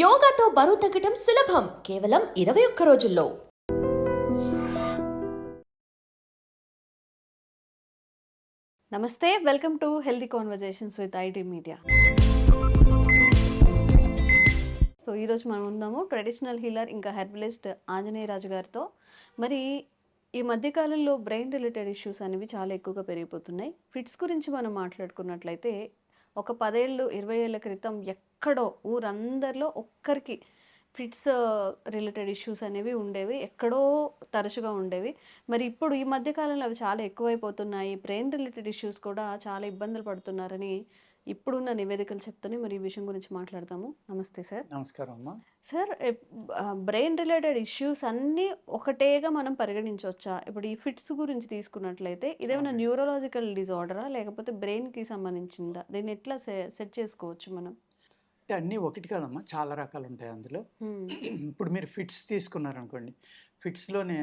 యోగాతో బరువు తగ్గటం సులభం. కేవలం ఇరవై ఒక్క రోజుల్లో. నమస్తే welcome to healthy conversations with IT media so ఈరోజు మనం ఉన్నాము ట్రెడిషనల్ హీలర్ ఇంకా హెర్బలిస్ట్ ఆంజనేయ రాజు గారితో. మరి ఈ మధ్యకాలంలో బ్రెయిన్ రిలేటెడ్ ఇష్యూస్ అనేవి చాలా ఎక్కువగా పెరిగిపోతున్నాయి. ఫిట్స్ గురించి మనం మాట్లాడుకున్నట్లయితే ఒక పదేళ్ళు ఇరవై ఏళ్ళ క్రితం ఎక్కడో ఊరందరిలో ఒక్కరికి ఫిట్స్ రిలేటెడ్ ఇష్యూస్ అనేవి ఉండేవి ఎక్కడో తరచుగా ఉండేవి. మరి ఇప్పుడు ఈ మధ్యకాలంలో అవి చాలా ఎక్కువైపోతున్నాయి. బ్రెయిన్ రిలేటెడ్ ఇష్యూస్ కూడా చాలా ఇబ్బందులు పడుతున్నారని ఇప్పుడున్న నివేదికలు చెప్తున్నాయి మరి ఈ విషయం గురించి మాట్లాడతాము. నమస్తే సార్. నమస్కారం అమ్మా. సార్ బ్రెయిన్ రిలేటెడ్ ఇష్యూస్ అన్నీ ఒకటేగా మనం పరిగణించవచ్చా? ఇప్పుడు ఈ ఫిట్స్ గురించి తీసుకున్నట్లయితే ఇదేమైనా. న్యూరలాజికల్ డిజార్డరా? లేకపోతే బ్రెయిన్కి సంబంధించిందా? దీన్ని ఎట్లా సెట్ చేసుకోవచ్చు మనం? అంటే అన్నీ ఒకటి కాదమ్మా చాలా రకాలు ఉంటాయి అందులో. ఇప్పుడు మీరు ఫిట్స్ తీసుకున్నారనుకోండి ఫిట్స్లోనే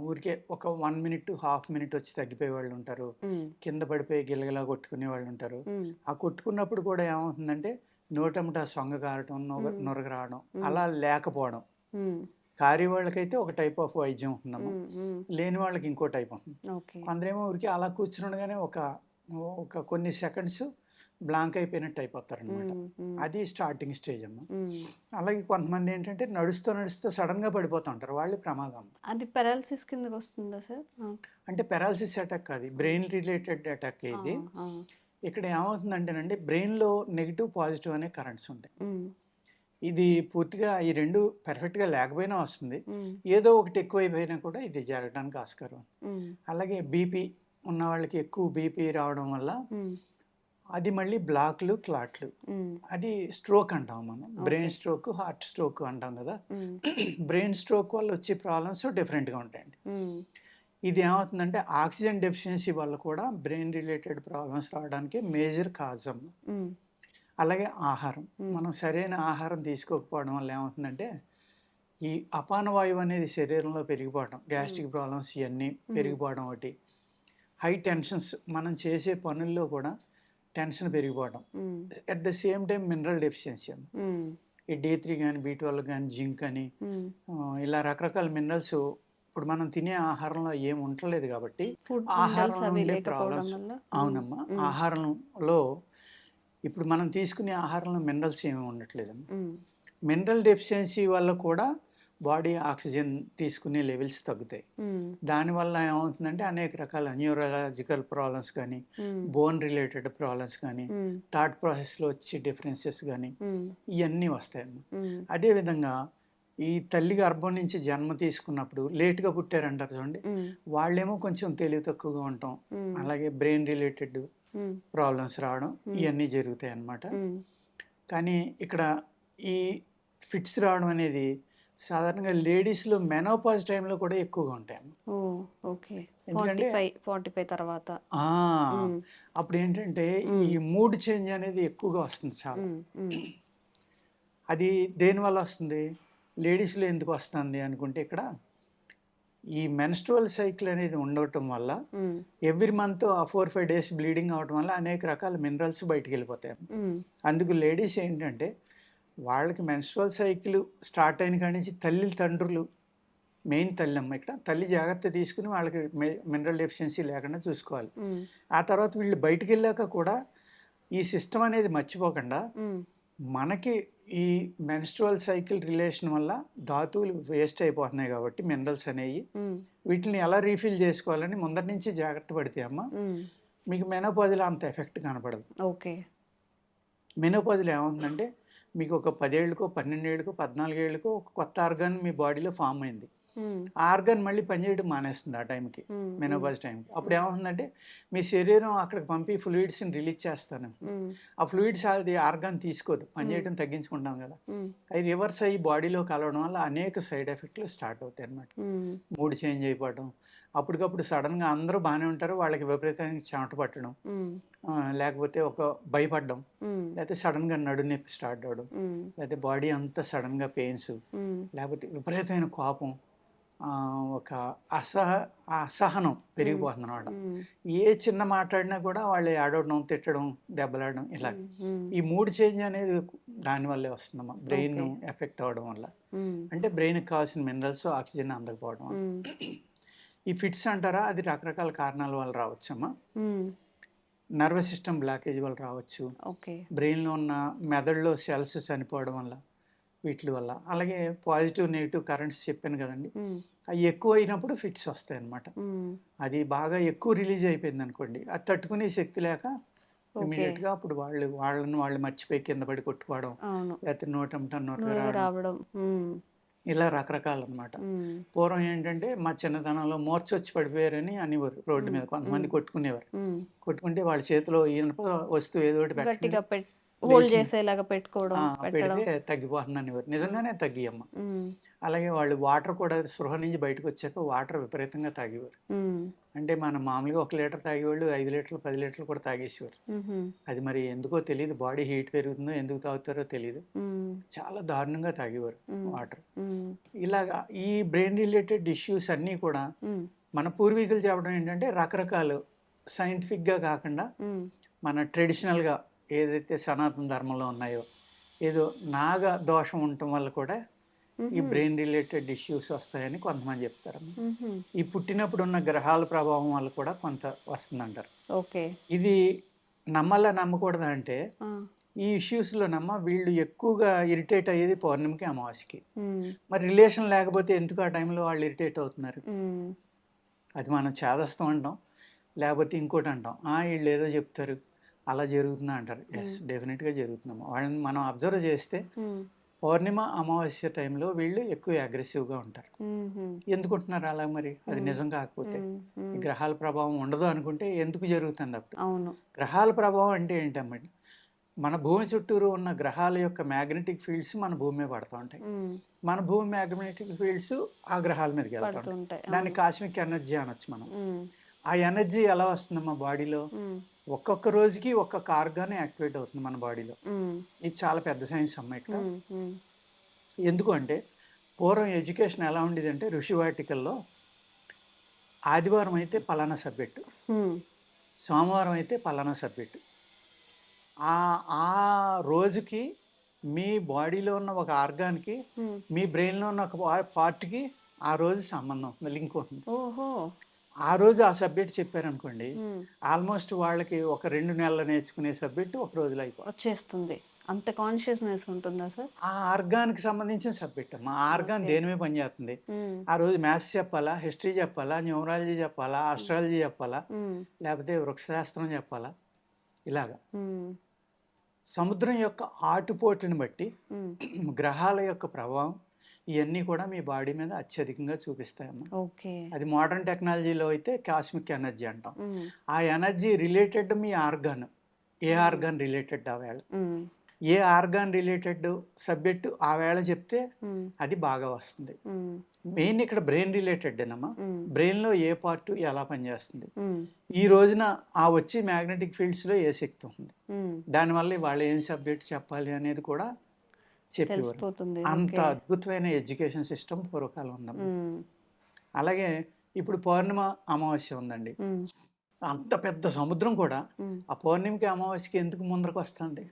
ఊరికే ఒక వన్ మినిట్ హాఫ్ మినిట్ వచ్చి తగ్గిపోయే వాళ్ళు ఉంటారు. కింద పడిపోయి గిలగలా కొట్టుకునే వాళ్ళు ఉంటారు. ఆ కొట్టుకున్నప్పుడు కూడా ఏమవుతుందంటే నోటముట సొంగ కారటం. నొరగ రావడం. అలా లేకపోవడం. కారి వాళ్ళకైతే ఒక టైప్ ఆఫ్ వైద్యం ఉంటుందమ్మా. లేని వాళ్ళకి ఇంకో టైప్ ఉంటుంది కొందరేమో ఊరికే అలా కూర్చుండగానే ఒక ఒక కొన్ని సెకండ్స్ బ్లాంక్ అయిపోయినట్టు అయిపోతారు అనమాట. అది స్టార్టింగ్ స్టేజ్ అమ్మా. అలాగే కొంతమంది ఏంటంటే నడుస్తూ నడుస్తూ సడన్గా పడిపోతూ ఉంటారు. వాళ్ళు ప్రమాదం. అది పెరాలసిస్ కిందకి వస్తుందా సార్. అంటే పెరాలసిస్ అటాక్ కాదు. బ్రెయిన్ రిలేటెడ్ అటాక్ ఇది. ఇక్కడ ఏమవుతుందంటేనండి బ్రెయిన్లో నెగిటివ్ పాజిటివ్ అనే కరెంట్స్ ఉంటాయి. ఇది పూర్తిగా ఈ రెండు పర్ఫెక్ట్గా లేకపోయినా వస్తుంది. ఏదో ఒకటి ఎక్కువైపోయినా కూడా ఇది జరగడానికి ఆస్కారం. అలాగే బీపీ ఉన్న వాళ్ళకి ఎక్కువ బీపీ రావడం వల్ల అది మళ్ళీ బ్లాక్లు క్లాట్లు. అది స్ట్రోక్ అంటాం మనం. బ్రెయిన్. స్ట్రోక్ హార్ట్ స్ట్రోక్ అంటాం కదా. బ్రెయిన్ స్ట్రోక్ వల్ల వచ్చే ప్రాబ్లమ్స్ డిఫరెంట్గా ఉంటాయండి. ఇది ఏమవుతుందంటే ఆక్సిజన్ డెఫిషియన్సీ వల్ల కూడా బ్రెయిన్ రిలేటెడ్ ప్రాబ్లమ్స్ రావడానికి మేజర్ కాజం. అలాగే ఆహారం. మనం సరైన ఆహారం తీసుకోకపోవడం వల్ల ఏమవుతుందంటే ఈ అపాన వాయువు అనేది శరీరంలో పెరిగిపోవడం గ్యాస్ట్రిక్ ప్రాబ్లమ్స్ ఇవన్నీ పెరిగిపోవడం ఒకటి. హై టెన్షన్స్ మనం చేసే పనుల్లో కూడా టెన్షన్ పెరిగిపోవడం at the same time mineral deficiency ఈ డి త్రీ కానీ బీ ట్వెల్వ్ కానీ జింక్ అని ఇలా రకరకాల మినరల్స్ ఇప్పుడు మనం తినే ఆహారంలో ఏం ఉండలేదు కాబట్టి ఆహారం. వల్ల? అవునమ్మా. ఆహారంలో ఇప్పుడు మనం తీసుకునే ఆహారంలో మినరల్స్ ఏమి ఉండట్లేదు ఉమ్, మినరల్ డెఫిషియన్సీ వల్ల కూడా బాడీ ఆక్సిజన్ తీసుకునే లెవెల్స్ తగ్గుతాయి. దానివల్ల ఏమవుతుందంటే అనేక రకాల న్యూరలాజికల్ ప్రాబ్లమ్స్ కానీ బోన్ రిలేటెడ్ ప్రాబ్లమ్స్ కానీ థాట్ ప్రాసెస్లో వచ్చే డిఫరెన్సెస్ కానీ ఇవన్నీ వస్తాయమ్మా ఉమ్, అదేవిధంగా ఈ తల్లి గర్భం నుంచి జన్మ తీసుకున్నప్పుడు లేట్గా పుట్టారంటారు చూడండి. వాళ్ళేమో కొంచెం తెలివి తక్కువగా ఉంటాం. అలాగే బ్రెయిన్ రిలేటెడ్ ప్రాబ్లమ్స్ రావడం. ఇవన్నీ జరుగుతాయి అన్నమాట కానీ ఇక్కడ ఈ ఫిట్స్ రావడం అనేది సాధారణంగా లేడీస్లో మెనోపాజ్ టైంలో కూడా ఎక్కువగా ఉంటాయి. ఓకే. ఫార్టీ ఫైవ్ తర్వాత. అప్పుడు ఏంటంటే. ఈ మూడ్ చేంజ్ అనేది ఎక్కువగా వస్తుంది చాలా. అది దేనివల్ల వస్తుంది? లేడీస్లో ఎందుకు వస్తుంది అనుకుంటే ఇక్కడ ఈ మెన్స్ట్రువల్ సైకిల్ అనేది ఉండటం వల్ల ఎవ్రీ మంత్ ఆ ఫోర్ ఫైవ్ డేస్ బ్లీడింగ్ అవడం వల్ల అనేక రకాల మినరల్స్ బయటికి వెళ్ళిపోతాయి. అందుకు లేడీస్ ఏంటంటే వాళ్ళకి మెన్స్ట్రువల్ సైకిల్ స్టార్ట్ అయిన కాడి నుంచి తల్లి తండ్రులు మెయిన్ తల్లి అమ్మ ఇక్కడ తల్లి జాగ్రత్త తీసుకుని వాళ్ళకి మినరల్ డెఫిషియన్సీ లేకుండా చూసుకోవాలి. ఆ తర్వాత వీళ్ళు బయటికి వెళ్ళాక కూడా ఈ సిస్టమ్ అనేది మర్చిపోకుండా మనకి ఈ మెన్స్ట్రువల్ సైకిల్ రిలేషన్ వల్ల ధాతువులు వేస్ట్ అయిపోతున్నాయి కాబట్టి మినరల్స్ అనేవి వీటిని ఎలా రీఫిల్ చేసుకోవాలని ముందరి నుంచి జాగ్రత్త పడితే అమ్మ మీకు మెనోపాజ్లో అంత ఎఫెక్ట్ కనపడదు. ఓకే. మెనోపాజ్లో ఏముందంటే మీకు ఒక పదేళ్ళకో పన్నెండేళ్ళకో పద్నాలుగేళ్ళకో ఒక కొత్త ఆర్గాన్ మీ బాడీలో ఫామ్ అయింది. ఆర్గాన్ మళ్ళీ పనిచేయడం మానేస్తుంది ఆ టైంకి ఉమ్, మెనోపాజ్ టైంకి. అప్పుడు ఏమవుతుందంటే మీ శరీరం అక్కడికి పంపి ఫ్లూయిడ్స్ని రిలీజ్ చేస్తాను. ఆ ఫ్లూయిడ్స్ అది ఆర్గాన్ తీసుకోదు పనిచేయడం తగ్గించుకుంటాం కదా. అవి రివర్స్ అయ్యి బాడీలో కలవడం వల్ల అనేక సైడ్ ఎఫెక్ట్లు స్టార్ట్ అవుతాయి అన్నమాట ఉమ్, మూడ్ చేంజ్ అయిపోవడం అప్పటికప్పుడు సడన్గా అందరూ బాగానే ఉంటారు వాళ్ళకి విపరీతంగా చెమట పట్టడం లేకపోతే ఒక భయపడడం లేకపోతే సడన్గా నడు నొప్పి స్టార్ట్ అవ్వడం ఉమ్, లేకపోతే బాడీ అంతా సడన్గా పెయిన్స్ ఉమ్, లేకపోతే విపరీతమైన కోపం ఒక అసహ అసహనం పెరిగిపోతుంది అనమాట ఏ చిన్న మాట్లాడినా కూడా వాళ్ళు ఏడవడం తిట్టడం దెబ్బలాడడం ఇలా. ఈ మూడ్ చేంజ్ అనేది దానివల్లే వస్తుందమ్మా. బ్రెయిన్. ఎఫెక్ట్ అవ్వడం వల్ల. అంటే బ్రెయిన్కి కావాల్సిన మినరల్స్ ఆక్సిజన్ అందకపోవడం ఈ ఫిట్స్ అంటారా? అది రకరకాల కారణాల వల్ల రావచ్చమ్మా. నర్వస్ సిస్టమ్ బ్లాకేజ్ వల్ల రావచ్చు. ఓకే. బ్రెయిన్లో ఉన్న మెదడులో సెల్స్ చనిపోవడం వల్ల. వీటి వల్ల. అలాగే పాజిటివ్ నెగిటివ్ కరెంట్స్ చెప్పాను కదండి. అవి ఎక్కువ అయినప్పుడు ఫిట్స్ వస్తాయి అన్నమాట ఉమ్, అది బాగా ఎక్కువ రిలీజ్ అయిపోయింది అనుకోండి అది తట్టుకునే శక్తి లేక ఓకే. ఇమీడియట్గా అప్పుడు వాళ్ళు వాళ్ళని వాళ్ళు మర్చిపోయి కింద పడి కొట్టుకోవడం లేకపోతే నోటంట నోట రావడం. ఇలా రకరకాలు అనమాట పూర్వం ఏంటంటే మా చిన్నతనంలో మోర్చ వచ్చి పడిపోయారని అనేవారు రోడ్డు మీద. కొంతమంది. కొట్టుకునేవారు. కొట్టుకుంటే వాళ్ళ చేతిలో ఇనుప వస్తువు ఏదో ఒకటి హోల్డ్ చేసేలాగా పెట్టుకోవడం పెడితే తగ్గిపోతుంది అనేవారు నిజంగానే తగ్గియమ్మ. అలాగే వాళ్ళు వాటర్ కూడా సృహ నుంచి బయటకు వచ్చాక వాటర్ విపరీతంగా తాగేవారు. అంటే మనం మామూలుగా ఒక లీటర్ తాగేవాళ్ళు ఐదు లీటర్లు పది లీటర్లు కూడా తాగేసేవారు. అది మరి ఎందుకో తెలియదు బాడీ హీట్ పెరుగుతుందో ఎందుకు తాగుతారో తెలియదు చాలా దారుణంగా తాగేవారు వాటర్. ఇలాగా ఈ బ్రెయిన్ రిలేటెడ్ ఇష్యూస్ అన్నీ కూడా మన పూర్వీకులు చెప్పడం ఏంటంటే రకరకాలు. సైంటిఫిక్గా కాకుండా ఉమ్, మన ట్రెడిషనల్గా ఏదైతే సనాతన ధర్మంలో ఉన్నాయో ఏదో నాగ దోషం ఉండటం వల్ల కూడా ఈ బ్రెయిన్ రిలేటెడ్ ఇష్యూస్ వస్తాయని కొంతమంది చెప్తారు. ఈ పుట్టినప్పుడు ఉన్న గ్రహాల ప్రభావం వల్ల కూడా కొంత వస్తుందంటారు. ఓకే. ఇది నమ్మల్లా నమ్మకూడదా అంటే ఈ ఇష్యూస్లో నమ్మ వీళ్ళు ఎక్కువగా ఇరిటేట్ అయ్యేది పౌర్ణమికి అమావాస్యకి. మరి రిలేషన్ లేకపోతే ఎందుకు ఆ టైంలో వాళ్ళు ఇరిటేట్ అవుతున్నారు? అది మనం చేదస్తాం అంటాం లేకపోతే ఇంకోటి అంటాం. "ఆ, వీళ్ళు ఏదో చెప్తారు. అలా జరుగుతుందా అంటారు. ఎస్. డెఫినెట్గా జరుగుతుందమ్మా. వాళ్ళని మనం అబ్జర్వ్ చేస్తే పౌర్ణిమ అమావాస్య టైంలో వీళ్ళు ఎక్కువ అగ్రెసివ్గా ఉంటారు. ఎందుకుంటున్నారు అలా మరి? అది. నిజం కాకపోతే. గ్రహాల ప్రభావం ఉండదు అనుకుంటే ఎందుకు జరుగుతుంది అప్పుడు? అవును. గ్రహాల ప్రభావం అంటే ఏంటమ్మా? మన భూమి చుట్టూరు ఉన్న గ్రహాల యొక్క మ్యాగ్నెటిక్ ఫీల్డ్స్ మన భూమి మీద పడుతూ ఉంటాయి. మన భూమి మ్యాగ్నెటిక్ ఫీల్డ్స్ ఆ గ్రహాల మీదకి వెళ్తూ ఉంటాయి. దాన్ని. కాస్మిక్ ఎనర్జీ అనొచ్చు మనం. ఆ ఎనర్జీ ఎలా వస్తుందమ్మా బాడీలో? ఉమ్, ఒక్కొక్క రోజుకి ఒక్కొక్క ఆర్గాన్ యాక్టివేట్ అవుతుంది మన బాడీలో. ఇది చాలా పెద్ద సైన్స్ అమ్మ ఇక్కడ. ఎందుకు అంటే పూర్వం ఎడ్యుకేషన్ ఎలా ఉండేది అంటే ఋషివాటికల్లో ఆదివారం అయితే పలానా సబ్జెక్టు సోమవారం అయితే పలానా సబ్జెక్టు. ఆ ఆ రోజుకి మీ బాడీలో ఉన్న ఒక ఆర్గాన్కి మీ బ్రెయిన్లో ఉన్న ఒక పార్ట్కి ఆ రోజు సంబంధం లింక్ ఉంటుంది ఓహో. ఆ రోజు ఆ సబ్జెక్ట్ చెప్పారనుకోండి ఆల్మోస్ట్ వాళ్ళకి ఒక రెండు నెలలు నేర్చుకునే సబ్జెక్ట్ ఒక రోజులో అయిపోతుంది వచ్చేస్తుంది. అంత కాన్షియస్నెస్ ఉంటుందా సార్? ఆ ఆర్గాన్కి సంబంధించిన సబ్జెక్ట్ అమ్మా ఆ ఆర్గాన్. దేని మీద పనిచేస్తుంది? ఆ రోజు మ్యాథ్స్ చెప్పాలా హిస్టరీ చెప్పాలా న్యూమరాలజీ చెప్పాలా ఆస్ట్రాలజీ చెప్పాలా లేకపోతే వృక్షశాస్త్రం చెప్పాలా ఇలాగా. సముద్రం యొక్క ఆటుపోటుని బట్టి గ్రహాల యొక్క ప్రభావం ఇవన్నీ కూడా మీ బాడీ మీద అత్యధికంగా చూపిస్తాయమ్మా ఓకే. అది మోడర్న్ టెక్నాలజీలో అయితే కాస్మిక్ ఎనర్జీ అంటాం. ఆ ఎనర్జీ రిలేటెడ్ మీ ఆర్గాన్ ఏ. ఆర్గాన్ రిలేటెడ్ ఆ వేళ? ఉమ్, ఏ ఆర్గాన్ రిలేటెడ్ సబ్జెక్టు ఆ వేళ చెప్తే అది బాగా వస్తుంది. మెయిన్ ఇక్కడ బ్రెయిన్ రిలేటెడ్ అమ్మా ఉమ్, బ్రెయిన్లో ఏ పార్ట్ ఎలా పనిచేస్తుంది? ఈ రోజున ఆ వచ్చి మ్యాగ్నెటిక్ ఫీల్డ్స్లో ఏ శక్తి ఉంది? దానివల్ల వాళ్ళు ఏం సబ్జెక్ట్ చెప్పాలి అనేది కూడా చెప్పేవారు. అంత. అద్భుతమైన ఎడ్యుకేషన్ సిస్టమ్ పూర్వకాలం ఉందమ్మా ఉమ్, అలాగే ఇప్పుడు పౌర్ణిమ అమావాస్య ఉందండి. అంత పెద్ద సముద్రం కూడా ఆ పౌర్ణమికి అమావాస్యకి ఎందుకు ముందరకు వస్తుంది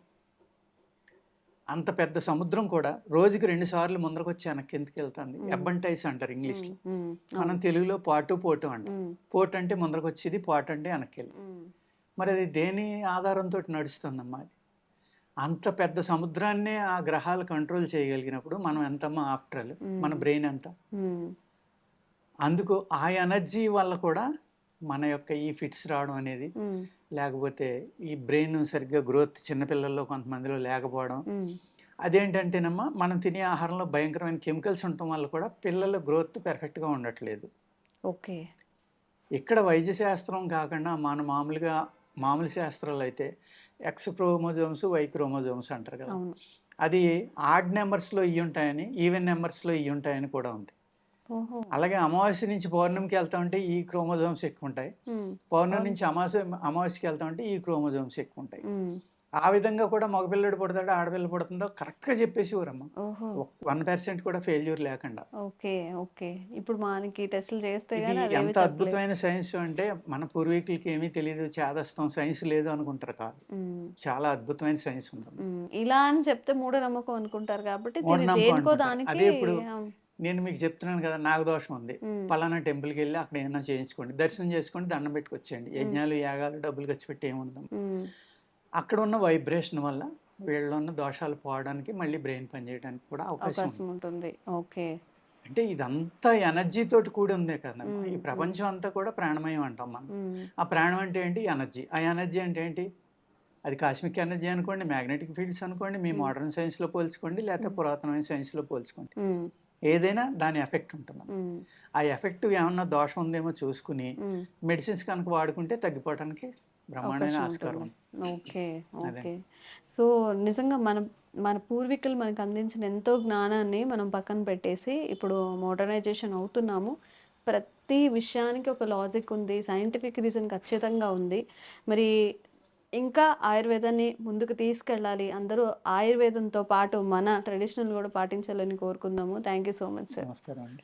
అంత పెద్ద సముద్రం కూడా రోజుకి రెండు సార్లు ముందరకు వచ్చి వెనక్కి ఎందుకు వెళ్తుంది. ఎబ్బంటైస్ అంటారు ఇంగ్లీష్లో. ఉమ్, ఉమ్, మనం. తెలుగులో పాటు పోటు అంటాం. పోటు అంటే ముందరకు వచ్చేది పాటు అంటే వెనక్కి వెళ్ళి. మరి అది దేని ఆధారంతో నడుస్తుందమ్మా అది? అంత పెద్ద సముద్రాన్నే ఆ గ్రహాలు కంట్రోల్ చేయగలిగినప్పుడు మనం ఎంతమ్మా ఆఫ్టర్ ఆల్ మ్మ్. మన బ్రెయిన్ ఎంత? అందుకు ఆ ఎనర్జీ వల్ల కూడా మన యొక్క ఈ ఫిట్స్ రావడం అనేది లేకపోతే ఈ బ్రెయిన్ సరిగ్గా గ్రోత్ చిన్నపిల్లల్లో కొంతమందిలో లేకపోవడం. అదేంటంటేనమ్మా మనం తినే ఆహారంలో భయంకరమైన కెమికల్స్ ఉండటం వల్ల కూడా పిల్లల గ్రోత్ పెర్ఫెక్ట్గా ఉండట్లేదు. ఓకే. ఇక్కడ వైద్య శాస్త్రం కాకుండా మన మామూలుగా మామూలు శాస్త్రాలు అయితే ఎక్స్ క్రోమోజోమ్స్ వై క్రోమోజోమ్స్ అంటారు కదా. అది ఆడ్ నెంబర్స్లో ఇవి ఉంటాయని ఈవెన్ నెంబర్స్లో ఇవి ఉంటాయని కూడా ఉంది. అలాగే అమావాస్య నుంచి పౌర్ణమికి వెళ్తా ఉంటే ఈ క్రోమోజోమ్స్ ఎక్కువ ఉంటాయి. పౌర్ణమి. నుంచి అమావాస్య అమావాస్యకి వెళ్తా ఉంటే ఈ క్రోమోజోమ్స్ ఎక్కువ ఉంటాయి. ఆ విధంగా కూడా మగపిల్లడు పుడతాడో ఆడపిల్ల పుడుతుందో కరెక్ట్గా చెప్పేసి ఊరమ్మ వన్ పర్సెంట్ కూడా ఫెయిల్యూర్ లేకుండా. Okay okay. ఇప్పుడు మనకి టెస్టులు చేస్తే ఎంత అద్భుతమైన సైన్స్ అంటే మన పూర్వీకులకి ఏమీ తెలియదు చేదస్తాం సైన్స్ లేదు అనుకుంటారు కాదు. చాలా అద్భుతమైన సైన్స్ ఉంది ఉమ్. ఇలా అని చెప్తే మూఢనమ్మకం అనుకుంటారు కాబట్టి అదే ఇప్పుడు నేను మీకు చెప్తున్నాను కదా నాగదోషం ఉంది. ఉమ్, పలానా టెంపుల్కి వెళ్ళి అక్కడ ఏమైనా చేయించుకోండి. దర్శనం చేసుకోండి దండం పెట్టుకొచ్చేయండి. యజ్ఞాలు యాగాలు డబ్బులు ఖర్చు పెట్టి ఏముందాం అక్కడ ఉన్న వైబ్రేషన్ వల్ల వీళ్ళలో ఉన్న దోషాలు పోవడానికి మళ్ళీ బ్రెయిన్ పనిచేయడానికి కూడా అవకాశం ఉంటుంది. ఓకే. అంటే ఇదంతా ఎనర్జీ తోటి కూడి ఉంది కదా. ఈ ప్రపంచం అంతా కూడా ప్రాణమయం అంటాం మనం. ఆ ప్రాణం అంటే ఏంటి? ఎనర్జీ. ఆ ఎనర్జీ అంటే ఏంటి? అది కాస్మిక్ ఎనర్జీ అనుకోండి మ్యాగ్నెటిక్ ఫీల్డ్స్ అనుకోండి మీ. మోడర్న్ సైన్స్లో పోల్చుకోండి లేకపోతే. పురాతనమైన సైన్స్లో పోల్చుకోండి. ఉమ్, ఏదైనా దాని ఎఫెక్ట్ ఉంటుంది ఆ ఎఫెక్ట్ ఏమన్నా దోషం ఉందేమో చూసుకుని. మెడిసిన్స్ కనుక వాడుకుంటే తగ్గిపోవడానికి బ్రహ్మాండమైన ఆస్కారం. ఓకే. ఓకే. సో నిజంగా మన మన పూర్వీకులు మనకు అందించిన ఎంతో జ్ఞానాన్ని మనం పక్కన పెట్టేసి ఇప్పుడు మోడర్నైజేషన్ అవుతున్నాము. ప్రతి విషయానికి ఒక లాజిక్ ఉంది సైంటిఫిక్ రీజన్ ఖచ్చితంగా ఉంది. మరి ఇంకా ఆయుర్వేదాన్ని ముందుకు తీసుకెళ్ళాలి. అందరూ ఆయుర్వేదంతో పాటు మన ట్రెడిషనల్ కూడా పాటించాలని కోరుకుందాము. Thank you so much sir. నమస్కారం అండి.